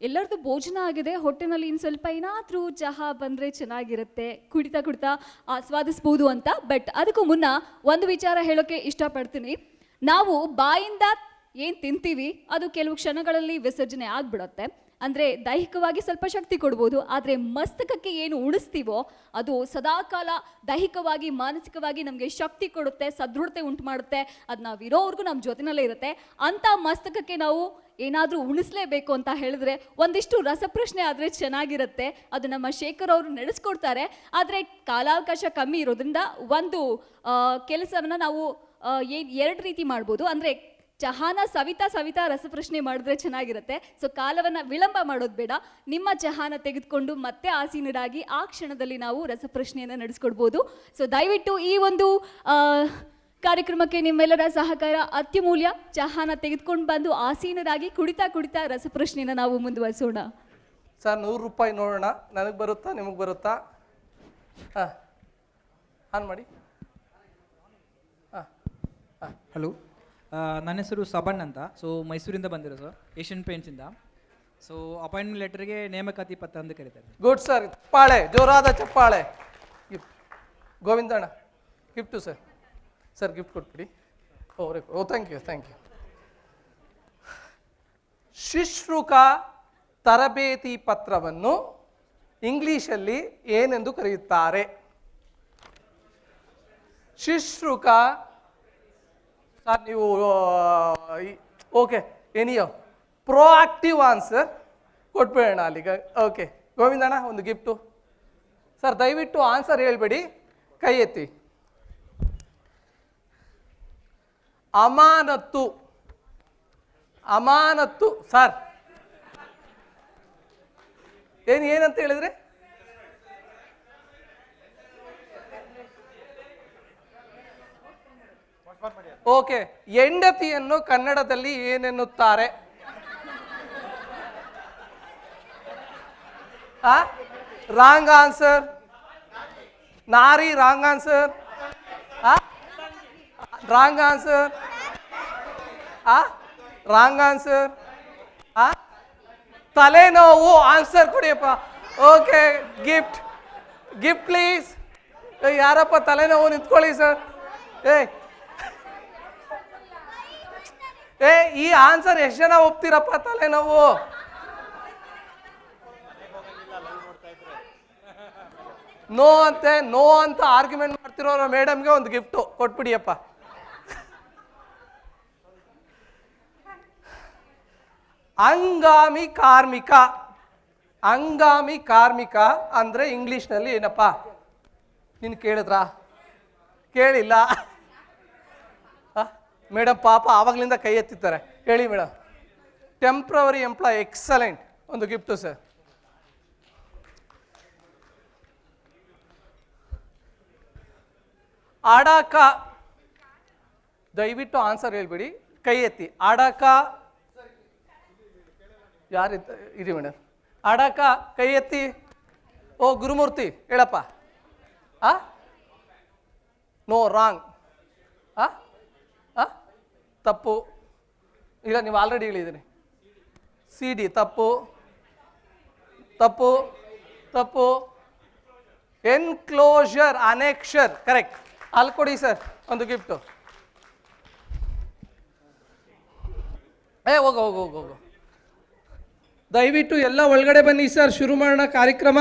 ಎಲ್ಲರದು ಭೋಜನ ಆಗಿದೆ. ಹೊಟ್ಟೆನಲ್ಲಿ ಇನ್ನು ಸ್ವಲ್ಪ ಏನಾದರೂ ಚಹಾ ಬಂದರೆ ಚೆನ್ನಾಗಿರುತ್ತೆ. ಕುಡಿತಾ ಕುಡಿತಾ ಆಸ್ವಾದಿಸ್ಬೋದು ಅಂತ. ಬಟ್ ಅದಕ್ಕೂ ಮುನ್ನ ಒಂದು ವಿಚಾರ ಹೇಳೋಕ್ಕೆ ಇಷ್ಟಪಡ್ತೀನಿ. ನಾವು ಬಾಯಿಂದ ಏನು ತಿಂತೀವಿ, ಅದು ಕೆಲವು ಕ್ಷಣಗಳಲ್ಲಿ ವಿಸರ್ಜನೆ ಆಗ್ಬಿಡುತ್ತೆ. ಅಂದರೆ ದೈಹಿಕವಾಗಿ ಸ್ವಲ್ಪ ಶಕ್ತಿ ಕೊಡ್ಬೋದು, ಆದರೆ ಮಸ್ತಕಕ್ಕೆ ಏನು ಉಣಿಸ್ತೀವೋ ಅದು ಸದಾಕಾಲ ದೈಹಿಕವಾಗಿ, ಮಾನಸಿಕವಾಗಿ ನಮಗೆ ಶಕ್ತಿ ಕೊಡುತ್ತೆ, ಸದೃಢತೆ ಉಂಟು ಮಾಡುತ್ತೆ ಅದು ನಾವು ಇರೋವರೆಗೂ ನಮ್ಮ ಜೊತೆನಲ್ಲೇ ಇರುತ್ತೆ. ಅಂಥ ಮಸ್ತಕಕ್ಕೆ ನಾವು ಏನಾದರೂ ಉಣಿಸ್ಲೇಬೇಕು ಅಂತ ಹೇಳಿದ್ರೆ ಒಂದಿಷ್ಟು ರಸಪ್ರಶ್ನೆ ಆದರೆ ಚೆನ್ನಾಗಿರುತ್ತೆ, ಅದು ನಮ್ಮ ಶೇಖರ್ ಅವರು ನಡೆಸ್ಕೊಡ್ತಾರೆ. ಆದರೆ ಕಾಲಾವಕಾಶ ಕಮ್ಮಿ ಇರೋದ್ರಿಂದ ಒಂದು ಕೆಲಸವನ್ನು ನಾವು ಎರಡು ರೀತಿ ಮಾಡ್ಬೋದು. ಅಂದರೆ ಚಹಾನ ಸವಿತಾ ಸವಿತಾ ರಸಪ್ರಶ್ನೆ ಮಾಡಿದ್ರೆ ಚೆನ್ನಾಗಿರುತ್ತೆ. ಸೊ ಕಾಲವನ್ನು ವಿಳಂಬ ಮಾಡೋದು ಬೇಡ. ನಿಮ್ಮ ಚಹಾನ ತೆಗೆದುಕೊಂಡು ಮತ್ತೆ ಆಸೀನರಾಗಿ ಆ ಕ್ಷಣದಲ್ಲಿ ನಾವು ರಸಪ್ರಶ್ನೆಯನ್ನು ನಡೆಸ್ಕೊಡ್ಬೋದು. ಸೊ ದಯವಿಟ್ಟು ಈ ಒಂದು ಕಾರ್ಯಕ್ರಮಕ್ಕೆ ನಿಮ್ಮೆಲ್ಲರ ಸಹಕಾರ ಅತ್ಯಮೂಲ್ಯ. ಚಹಾನ ತೆಗೆದುಕೊಂಡು ಬಂದು ಆಸೀನರಾಗಿ ಕುಡಿತಾ ಕುಡಿತಾ ರಸಪ್ರಶ್ನೆಯನ್ನು ನಾವು ಮುಂದುವರಿಸೋಣ. ಸರ್ ನೂರು ರೂಪಾಯಿ ನೋಡೋಣ. ನನಗೆ ಬರುತ್ತಾ ನಿಮಗೆ ಬರುತ್ತಾ? ಹಾಂ ಆನ್ ಮಾಡಿ. ಹಾಂ ಹಾಂ. ಹಲೋ ನನ್ನ ಹೆಸರು ಸಬಣ್ ಅಂತ. ಸೊ ಮೈಸೂರಿಂದ ಬಂದಿರೋ ಸರ್ ಏಷ್ಯನ್ ಪೇಂಟ್ಸಿಂದ ಸೊ ಅಪಾಯಿಂಟ್ಮೆಂಟ್ ಲೆಟರ್ಗೆ ನೇಮಕಾತಿ ಪತ್ರ ಅಂತ ಕರೀತಾರೆ. ಗುಡ್ ಸರ್ ಚಪ್ಪಾಳೆ, ಜೋರಾದ ಚಪ್ಪಾಳೆ. ಗಿಫ್ಟ್ ಗೋವಿಂದಣ್ಣ ಗಿಫ್ಟು ಸರ್ ಸರ್ ಗಿಫ್ಟ್ ಕೊಟ್ಬಿಡಿ. Oh thank you thank you ಶಿಶ್ರುಕ ತರಬೇತಿ ಪತ್ರವನ್ನು ಇಂಗ್ಲೀಷಲ್ಲಿ ಏನೆಂದು ಕರೆಯುತ್ತಾರೆ? ಶಿಶ್ರುಕ ಸರ್ ನೀವು ಓಕೆ ಎನಿಯೋ ಪ್ರೋಆಕ್ಟಿವ್ ಆನ್ಸರ್ ಕೊಟ್ಬಿಡೋಣ ಅಲ್ಲಿಗೆ ಓಕೆ ಗೋವಿಂದಣ್ಣ, ಒಂದು ಗಿಫ್ಟು ಸರ್ ದಯವಿಟ್ಟು ಆನ್ಸರ್ ಹೇಳ್ಬೇಡಿ. ಕೈ ಎತ್ತಿ. ಅಮಾನತ್ತು. ಅಮಾನತ್ತು ಸರ್ ಏನು, ಏನಂತ ಹೇಳಿದ್ರೆ? ಓಕೆ, ಹೆಂಡತಿಯನ್ನು ಕನ್ನಡದಲ್ಲಿ ಏನೆನ್ನುತ್ತಾರೆ? ರಾಂಗ್ ಆನ್ಸರ್ ನಾರಿ wrong answer wrong answer wrong answer ತಲೆನೋವು ಆನ್ಸರ್ ಕೊಡಿಯಪ್ಪ. ಓಕೆ ಗಿಫ್ಟ್ ಗಿಫ್ಟ್ ಪ್ಲೀಸ್ ಯಾರಪ್ಪ ತಲೆನೋವು ನಿಂತ್ಕೊಳ್ಳಿ ಸರ್ ಏ ಏ, ಈ ಆನ್ಸರ್ ಎಷ್ಟು ಜನ ಒಪ್ತೀರಪ್ಪ ತಲೆನೋವು? ನೋ ಅಂತೆ ನೋ ಅಂತ ಆರ್ಗ್ಯುಮೆಂಟ್ ಮಾಡ್ತಿರೋ ಮೇಡಮ್ಗೆ ಒಂದು ಗಿಫ್ಟು ಕೊಟ್ಬಿಡಿಯಪ್ಪ. ಅಂಗಾಮಿ ಕಾರ್ಮಿಕ ಅಂಗಾಮಿ ಕಾರ್ಮಿಕ ಅಂದ್ರೆ ಇಂಗ್ಲಿಷ್ನಲ್ಲಿ ಏನಪ್ಪ? ನೀನು ಕೇಳಿದ್ರಾ? ಕೇಳಿಲ್ಲ. ಮೇಡಮ್ ಪಾಪ ಆವಾಗಲಿಂದ ಕೈ ಎತ್ತಿದ್ದಾರೆ. ಹೇಳಿ ಮೇಡಮ್ ಟೆಂಪ್ರವರಿ ಎಂಪ್ಲಾಯ್ ಎಕ್ಸಲೆಂಟ್ ಒಂದು ಗಿಫ್ಟು ಸರ್. ಆಡಾಕ, ದಯವಿಟ್ಟು ಆನ್ಸರ್ ಹೇಳ್ಬಿಡಿ. ಕೈ ಎತ್ತಿ. ಆಡಾಕ, ಯಾರಿದ್ದ, ಇರಿ ಮೇಡಮ್ ಆಡಾಕ, ಕೈ ಎತ್ತಿ. ಓ, ಗುರುಮೂರ್ತಿ, ಹೇಳಪ್ಪ. ಆ? ನೋ ರಾಂಗ್ ಆ? ತಪ್ಪು. ಇಲ್ಲ, ನೀವು ಆಲ್ರೆಡಿ ಹೇಳಿದ್ದೀರಿ ಸಿ ಡಿ ತಪ್ಪು. ತಪ್ಪು. ತಪ್ಪು. ಎನ್ಕ್ಲೋಷರ್ ಅನೆಕ್ಷರ್ ಕರೆಕ್ಟ್ ಅಲ್ಲಿ ಕೊಡಿ ಸರ್ ಒಂದು ಗಿಫ್ಟು ಏ, ಹೋಗೋ, ಹೋಗು ಹೋಗು ಹೋಗು. ದಯವಿಟ್ಟು ಎಲ್ಲ ಒಳಗಡೆ ಬನ್ನಿ ಸರ್ ಶುರು ಮಾಡೋಣ ಕಾರ್ಯಕ್ರಮ.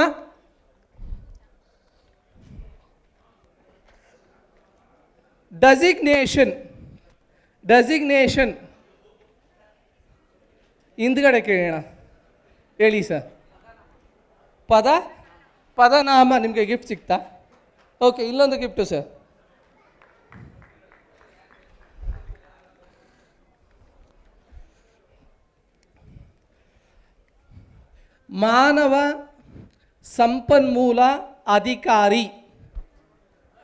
ಡಸಿಗ್ನೇಷನ್ ಡಸಿಗ್ನೇಷನ್ ಹಿಂದ್ಗಡೆ ಕೇಳೋಣ. ಹೇಳಿ ಸರ್. ಪದ? ಪದನಾಮ ನಿಮಗೆ ಗಿಫ್ಟ್ ಸಿಗ್ತಾ ಓಕೆ ಇಲ್ಲೊಂದು ಗಿಫ್ಟು ಸರ್. ಮಾನವ ಸಂಪನ್ಮೂಲ ಅಧಿಕಾರಿ.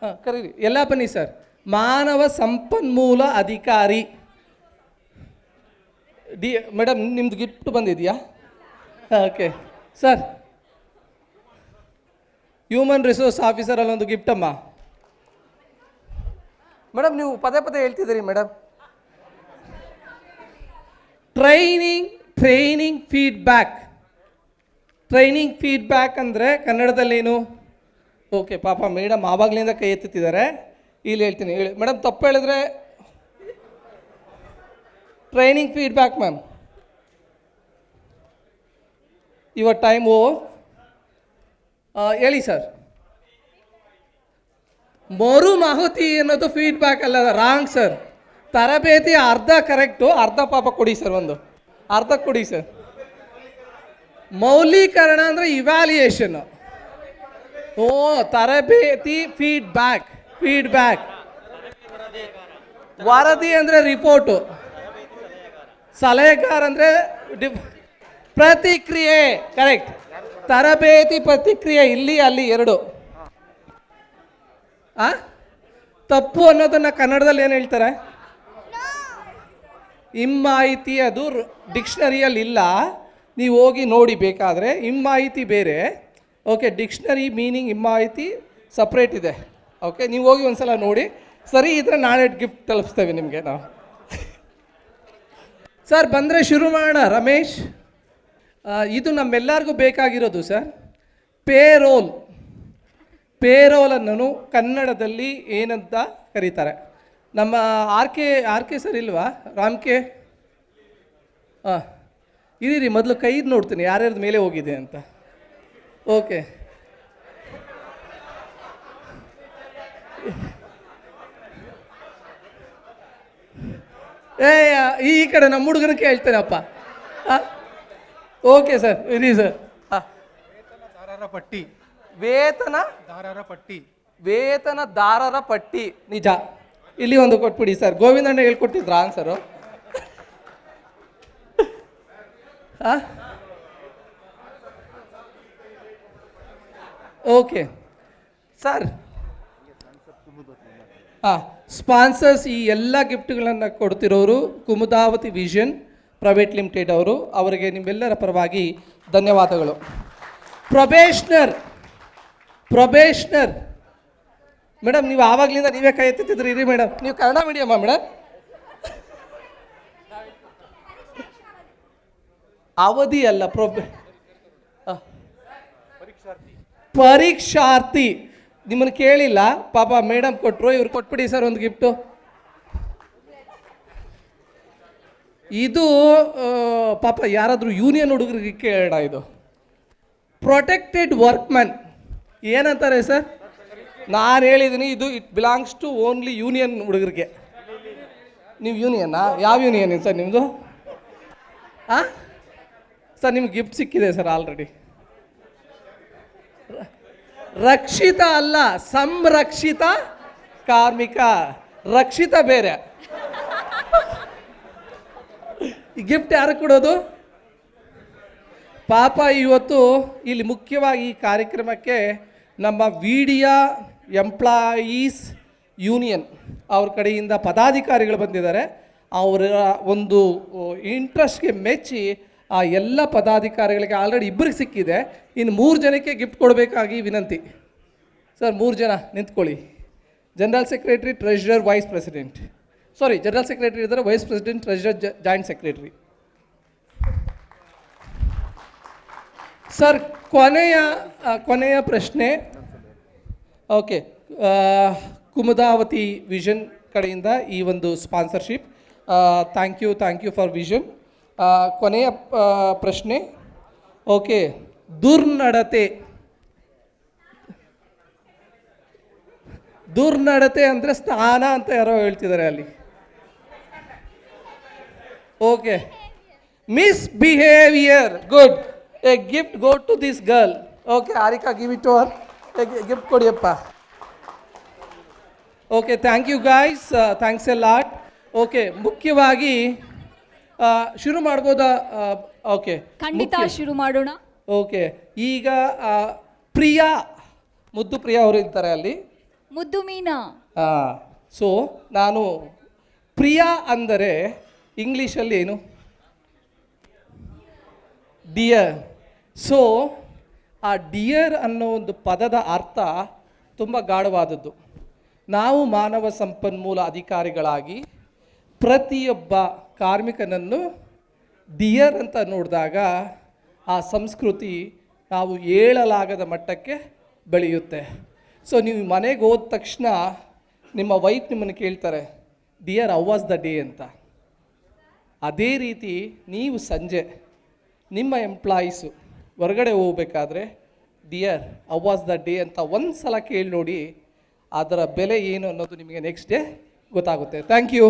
ಹಾಂ, ಕರೀರಿ. ಎಲ್ಲ ಬನ್ನಿ ಸರ್. ಮಾನವ ಸಂಪನ್ಮೂಲ ಅಧಿಕಾರಿ. ಡಿ ಮೇಡಮ್ ನಿಮ್ದು ಗಿಫ್ಟ್ ಬಂದಿದೆಯಾ? ಓಕೆ. ಸರ್ ಹ್ಯೂಮನ್ ರಿಸೋರ್ಸ್ ಆಫೀಸರಲ್ಲಿ ಒಂದು ಗಿಫ್ಟ್ ಅಮ್ಮ. ಮೇಡಮ್ ನೀವು ಪದೇ ಪದೇ ಹೇಳ್ತಿದ್ದೀರಿ madam training training feedback training feedback ಅಂದರೆ ಕನ್ನಡದಲ್ಲೇನು? ಓಕೆ ಪಾಪ ಮೇಡಮ್ ಆವಾಗಲಿಂದ ಕೈ ಎತ್ತುತ್ತಿದ್ದಾರೆ. ಇಲ್ಲಿ ಹೇಳ್ತೀನಿ, ಹೇಳಿ. ಮೇಡಮ್, ತಪ್ಪು ಹೇಳಿದ್ರೆ training feedback ma'am your time oh ಹೇಳಿ ಸರ್ ಮರು ಮಾಹುತಿ ಅನ್ನೋದು ಫೀಡ್ಬ್ಯಾಕ್ ಅಲ್ಲ ರಾಂಗ್ ಸರ್ ತರಬೇತಿ ಅರ್ಧ ಕರೆಕ್ಟು ಅರ್ಧ ಪಾಪ ಕೊಡಿ ಸರ್ ಒಂದು. ಅರ್ಧ ಕೊಡಿ ಸರ್ ಮೌಲ್ಯೀಕರಣ ಅಂದರೆ ಇವ್ಯಾಲ್ಯೂಯೇಷನ್ ಓ, ತರಬೇತಿ ಫೀಡ್ಬ್ಯಾಕ್ ಫೀಡ್ಬ್ಯಾಕ್ ವರದಿ ಅಂದರೆ ರಿಪೋರ್ಟು ಸಲಹೆಗಾರ ಅಂದರೆ ಪ್ರತಿಕ್ರಿಯೆ ಕರೆಕ್ಟ್ ತರಬೇತಿ ಪ್ರತಿಕ್ರಿಯೆ ಇಲ್ಲಿ, ಅಲ್ಲಿ ಎರಡು. ಆ? ತಪ್ಪು ಅನ್ನೋದನ್ನ ಕನ್ನಡದಲ್ಲಿ ಏನು ಹೇಳ್ತಾರೆ? ಇಮ್ಮಾಹಿತಿ ಅದು ಡಿಕ್ಷನರಿಯಲ್ಲಿ ಇಲ್ಲ. ನೀವು ಹೋಗಿ ನೋಡಿ ಬೇಕಾದರೆ ಇಮ್ಮಾಹಿತಿ ಬೇರೆ. ಓಕೆ ಡಿಕ್ಷನರಿ ಮೀನಿಂಗ್ ಇಮ್ಮಾಹಿತಿ ಸಪ್ರೇಟ್ ಇದೆ. ಓಕೆ ನೀವು ಹೋಗಿ ಒಂದ್ಸಲ ನೋಡಿ. ಸರಿ ಇದ್ರೆ ನಾಳೆ ಗಿಫ್ಟ್ ತಲುಪಿಸ್ತೇವೆ ನಿಮಗೆ ನಾವು. ಸರ್ ಬಂದರೆ ಶುರು ಮಾಡೋಣ, ರಮೇಶ್. ಇದು ನಮ್ಮೆಲ್ಲರಿಗೂ ಬೇಕಾಗಿರೋದು ಸರ್ ಪೇರೋಲ್ ಪೇರೋಲನ್ನು ಕನ್ನಡದಲ್ಲಿ ಏನಂತ ಕರೀತಾರೆ. ನಮ್ಮ R K R K sir ಇಲ್ವಾ? ರಾಮ್ ಕೆ? ಹಾಂ ಇರೀರಿ ಮೊದಲು ಕೈದು ನೋಡ್ತೀನಿ, ಯಾರ್ಯಾರ್ದು ಮೇಲೆ ಹೋಗಿದೆ ಅಂತ. ಓಕೆ ಏ ಈ ಕಡೆ ನಮ್ಮ ಹುಡುಗನ ಕೇಳ್ತೇನಪ್ಪ ಓಕೆ ಸರ್ ಇರಿ ಸರ್. ಹಾಂ ದಾರರ ಪಟ್ಟಿ. ವೇತನ? ದಾರರ ಪಟ್ಟಿ. ವೇತನದಾರರ ಪಟ್ಟಿ. ನಿಜ. ಇಲ್ಲಿ ಒಂದು ಕೊಟ್ಬಿಡಿ ಸರ್. ಗೋವಿಂದಣ್ಣ ಹೇಳ್ಕೊಟ್ಟಿದ್ರ ಆನ್ಸರು ಓಕೆ. ಸರ್ ಸ್ಪಾನ್ಸರ್ಸ್ ಈ ಎಲ್ಲ ಗಿಫ್ಟ್ಗಳನ್ನು ಕೊಡ್ತಿರೋರು ಕುಮುದಾವತಿ ವಿಷನ್ ಪ್ರೈವೇಟ್ ಲಿಮಿಟೆಡ್ ಅವರು. ಅವರಿಗೆ ನಿಮ್ಮೆಲ್ಲರ ಪರವಾಗಿ ಧನ್ಯವಾದಗಳು. ಪ್ರೊಬೇಷ್ನರ್ ಪ್ರೊಬೇಷ್ನರ್. ಮೇಡಮ್ ನೀವು ಆವಾಗಲಿಂದ ನೀವೇ ಕೈ ಎತ್ತಿದ್ರಿ ಇರಿ ಮೇಡಮ್ ನೀವು ಕನ್ನಡ ಮೀಡಿಯಮ್ಮ ಮೇಡಮ್ ಅವಧಿ ಅಲ್ಲ, ಪ್ರೊಬೆ. ಪರೀಕ್ಷಾರ್ಥಿ. ನಿಮ್ಮನ್ನು ಕೇಳಿಲ್ಲ. ಪಾಪ ಮೇಡಮ್ ಕೊಟ್ಟರು ಇವ್ರು ಕೊಟ್ಬಿಡಿ ಸರ್ ಒಂದು ಗಿಫ್ಟು. ಇದು ಪಾಪ ಯಾರಾದರೂ ಯೂನಿಯನ್ ಹುಡುಗರಿಗೆ ಕೇಳೋಣ ಇದು. ಪ್ರೊಟೆಕ್ಟೆಡ್ ವರ್ಕ್ಮನ್ ಏನಂತಾರೆ ಸರ್? ನಾನು ಹೇಳಿದ್ದೀನಿ ಇದು it belongs to only union ಹುಡುಗರಿಗೆ. ನೀವು ಯೂನಿಯನ್ನಾ ಯಾವ ಯೂನಿಯನ್ ಸರ್ ನಿಮ್ಮದು ಹಾಂ ಸರ್, ನಿಮ್ಗೆ ಗಿಫ್ಟ್ ಸಿಕ್ಕಿದೆ ಸರ್ ಆಲ್ರೆಡಿ. ರಕ್ಷಿತ ಅಲ್ಲ, ಸಂರಕ್ಷಿತ ಕಾರ್ಮಿಕ. ರಕ್ಷಿತ ಬೇರೆ. ಈ ಗಿಫ್ಟ್ ಯಾರು ಕೊಡೋದು? ಪಾಪ ಇವತ್ತು ಇಲ್ಲಿ ಮುಖ್ಯವಾಗಿ ಈ ಕಾರ್ಯಕ್ರಮಕ್ಕೆ ನಮ್ಮ ವಿಡಿಯಾ ಎಂಪ್ಲಾಯೀಸ್ ಯೂನಿಯನ್ ಅವ್ರ ಕಡೆಯಿಂದ ಪದಾಧಿಕಾರಿಗಳು ಬಂದಿದ್ದಾರೆ. ಅವರ ಒಂದು ಇಂಟ್ರೆಸ್ಟ್ಗೆ ಮೆಚ್ಚಿ ಆ ಎಲ್ಲ ಪದಾಧಿಕಾರಿಗಳಿಗೆ ಆಲ್ರೆಡಿ ಇಬ್ಬರಿಗೆ ಸಿಕ್ಕಿದೆ. ಇನ್ನು ಮೂರು ಜನಕ್ಕೆ ಗಿಫ್ಟ್ ಕೊಡಬೇಕಾಗಿ ವಿನಂತಿ. ಸರ್, ಮೂರು ಜನ ನಿಂತ್ಕೊಳ್ಳಿ. General secretary treasurer vice president sorry general secretary ಇದ್ದಾರೆ vice president treasurer joint secretary sir ಕೊನೆಯ ಕೊನೆಯ ಪ್ರಶ್ನೆ. ಓಕೆ ಕುಮುದಾವತಿ ವಿಷನ್ ಕಡೆಯಿಂದ ಈ ಒಂದು sponsorship thank you thank you for vision ಕೊನೆಯ ಪ್ರಶ್ನೆ. ಓಕೆ ದುರ್ನಡತೆ. ದುರ್ನಡತೆ ಅಂದರೆ ಸ್ಥಾನ ಅಂತ ಯಾರೋ ಹೇಳ್ತಿದ್ದಾರೆ ಅಲ್ಲಿ. Okay. Miss behaviour good a gift go to this girl okay ಆರಿಕಾ give it ಅವರ್ gift ಕೊಡಿಯಪ್ಪ. Okay thank you guys thanks a lot okay ಮುಖ್ಯವಾಗಿ ಶುರು ಮಾಡ್ಬೋದಾ? ಓಕೆ. ಖಂಡಿತ ಶುರು ಮಾಡೋಣ. ಓಕೆ. ಈಗ ಪ್ರಿಯಾ ಮುದ್ದು ಪ್ರಿಯಾ ಅವರು ಇರ್ತಾರೆ ಅಲ್ಲಿ. ಮುದ್ದು ಮೀನಾ. ಸೊ ನಾನು ಪ್ರಿಯಾ ಅಂದರೆ ಇಂಗ್ಲೀಷಲ್ಲಿ ಏನು? ಡಿಯರ್. ಸೊ ಆ ಡಿಯರ್ ಅನ್ನೋ ಒಂದು ಪದದ ಅರ್ಥ ತುಂಬ ಗಾಢವಾದದ್ದು. ನಾವು ಮಾನವ ಸಂಪನ್ಮೂಲ ಅಧಿಕಾರಿಗಳಾಗಿ ಪ್ರತಿಯೊಬ್ಬ ಕಾರ್ಮಿಕನನ್ನು ಡಿಯರ್ ಅಂತ ನೋಡಿದಾಗ ಆ ಸಂಸ್ಕೃತಿ ನಾವು ಏಳಲಾಗದ ಮಟ್ಟಕ್ಕೆ ಬೆಳೆಯುತ್ತೆ. ಸೊ ನೀವು ಮನೆಗೆ ಹೋದ ತಕ್ಷಣ ನಿಮ್ಮ ವೈಫ್ ನಿಮ್ಮನ್ನು ಕೇಳ್ತಾರೆ ಡಿಯರ್ ವಾಸ್ ದ ಡೇ ಅಂತ. ಅದೇ ರೀತಿ ನೀವು ಸಂಜೆ ನಿಮ್ಮ ಎಂಪ್ಲಾಯೀಸು ಹೊರಗಡೆ ಹೋಗಬೇಕಾದ್ರೆ ಡಿಯರ್ ವಾಸ್ ದ ಡೇ ಅಂತ ಒಂದು ಸಲ ಕೇಳಿ ನೋಡಿ, ಅದರ ಬೆಲೆ ಏನು ಅನ್ನೋದು ನಿಮಗೆ ನೆಕ್ಸ್ಟ್ ಡೇ ಗೊತ್ತಾಗುತ್ತೆ. Thank you